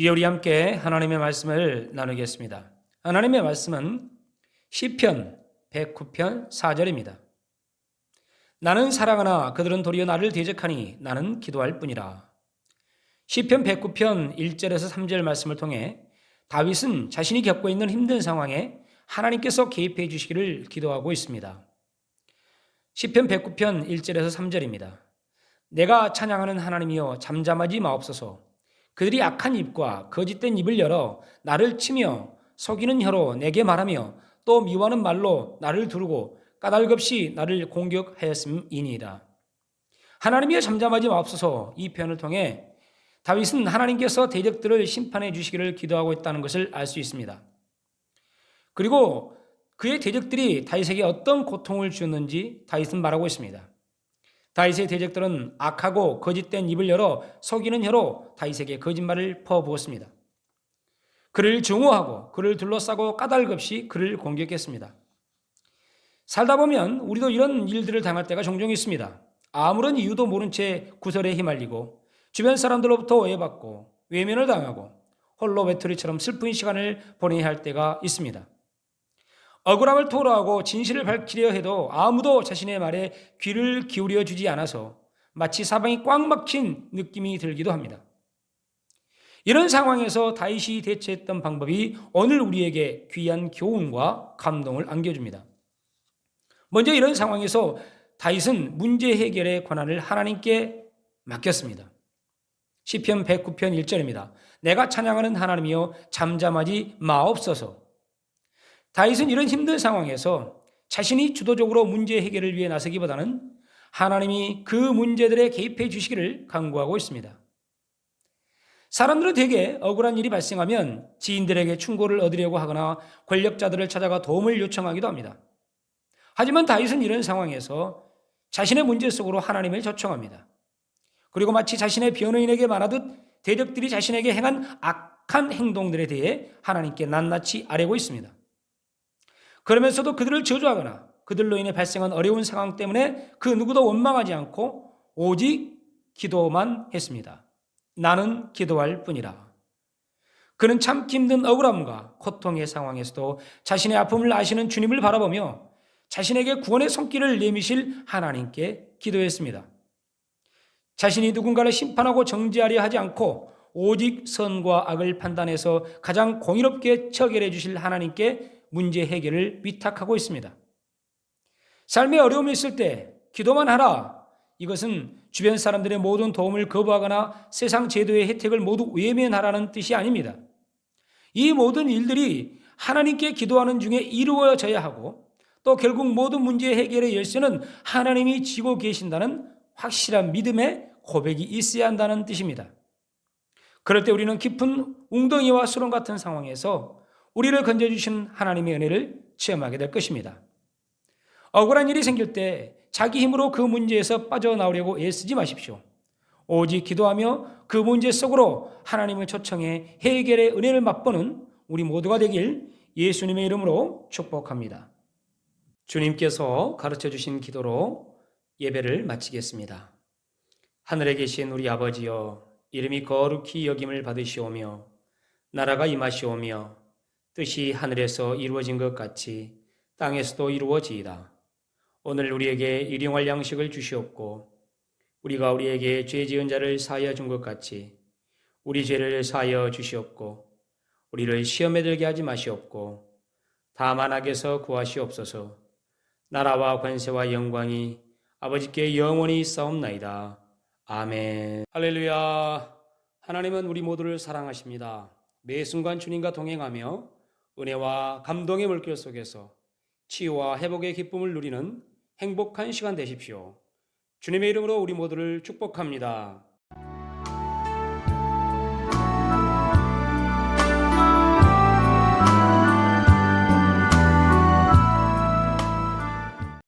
이제 우리 함께 하나님의 말씀을 나누겠습니다. 하나님의 말씀은 시편 109편 4절입니다. 나는 사랑하나 그들은 도리어 나를 대적하니 나는 기도할 뿐이라. 시편 109편 1절에서 3절 말씀을 통해 다윗은 자신이 겪고 있는 힘든 상황에 하나님께서 개입해 주시기를 기도하고 있습니다. 시편 109편 1절에서 3절입니다. 내가 찬양하는 하나님이여 잠잠하지 마옵소서. 그들이 악한 입과 거짓된 입을 열어 나를 치며 속이는 혀로 내게 말하며 또 미워하는 말로 나를 두르고 까닭없이 나를 공격하였음이니이다. 하나님이여 잠잠하지 마옵소서 이 표현을 통해 다윗은 하나님께서 대적들을 심판해 주시기를 기도하고 있다는 것을 알 수 있습니다. 그리고 그의 대적들이 다윗에게 어떤 고통을 주었는지 다윗은 말하고 있습니다. 다윗의 대적들은 악하고 거짓된 입을 열어 속이는 혀로 다윗에게 거짓말을 퍼부었습니다. 그를 증오하고 그를 둘러싸고 까닭없이 그를 공격했습니다. 살다 보면 우리도 이런 일들을 당할 때가 종종 있습니다. 아무런 이유도 모른 채 구설에 휘말리고 주변 사람들로부터 오해받고 외면을 당하고 홀로 외톨이처럼 슬픈 시간을 보내야 할 때가 있습니다. 억울함을 토로하고 진실을 밝히려 해도 아무도 자신의 말에 귀를 기울여 주지 않아서 마치 사방이 꽉 막힌 느낌이 들기도 합니다. 이런 상황에서 다윗이 대처했던 방법이 오늘 우리에게 귀한 교훈과 감동을 안겨줍니다. 먼저 이런 상황에서 다윗은 문제 해결의 권한을 하나님께 맡겼습니다. 시편 109편 1절입니다. 내가 찬양하는 하나님이여 잠잠하지 마옵소서. 다윗은 이런 힘든 상황에서 자신이 주도적으로 문제 해결을 위해 나서기보다는 하나님이 그 문제들에 개입해 주시기를 강구하고 있습니다. 사람들은 대개 억울한 일이 발생하면 지인들에게 충고를 얻으려고 하거나 권력자들을 찾아가 도움을 요청하기도 합니다. 하지만 다윗은 이런 상황에서 자신의 문제 속으로 하나님을 초청합니다. 그리고 마치 자신의 변호인에게 말하듯 대적들이 자신에게 행한 악한 행동들에 대해 하나님께 낱낱이 아뢰고 있습니다. 그러면서도 그들을 저주하거나 그들로 인해 발생한 어려운 상황 때문에 그 누구도 원망하지 않고 오직 기도만 했습니다. 나는 기도할 뿐이라. 그는 참기 힘든 억울함과 고통의 상황에서도 자신의 아픔을 아시는 주님을 바라보며 자신에게 구원의 손길을 내미실 하나님께 기도했습니다. 자신이 누군가를 심판하고 정죄하려 하지 않고 오직 선과 악을 판단해서 가장 공의롭게 처결해 주실 하나님께 문제 해결을 위탁하고 있습니다. 삶에 어려움이 있을 때 기도만 하라. 이것은 주변 사람들의 모든 도움을 거부하거나 세상 제도의 혜택을 모두 외면하라는 뜻이 아닙니다. 이 모든 일들이 하나님께 기도하는 중에 이루어져야 하고 또 결국 모든 문제 해결의 열쇠는 하나님이 지고 계신다는 확실한 믿음의 고백이 있어야 한다는 뜻입니다. 그럴 때 우리는 깊은 웅덩이와 수렁 같은 상황에서 우리를 건져주신 하나님의 은혜를 체험하게 될 것입니다. 억울한 일이 생길 때 자기 힘으로 그 문제에서 빠져나오려고 애쓰지 마십시오. 오직 기도하며 그 문제 속으로 하나님을 초청해 해결의 은혜를 맛보는 우리 모두가 되길 예수님의 이름으로 축복합니다. 주님께서 가르쳐 주신 기도로 예배를 마치겠습니다. 하늘에 계신 우리 아버지여 이름이 거룩히 여김을 받으시오며 나라가 임하시오며 뜻이 하늘에서 이루어진 것 같이 땅에서도 이루어지이다. 오늘 우리에게 일용할 양식을 주시옵고 우리가 우리에게 죄 지은 자를 사하여 준 것 같이 우리 죄를 사하여 주시옵고 우리를 시험에 들게 하지 마시옵고 다만 악에서 구하시옵소서 나라와 관세와 영광이 아버지께 영원히 싸움나이다. 아멘. 할렐루야. 하나님은 우리 모두를 사랑하십니다. 매 순간 주님과 동행하며 은혜와 감동의 물길 속에서 치유와 회복의 기쁨을 누리는 행복한 시간 되십시오. 주님의 이름으로 우리 모두를 축복합니다.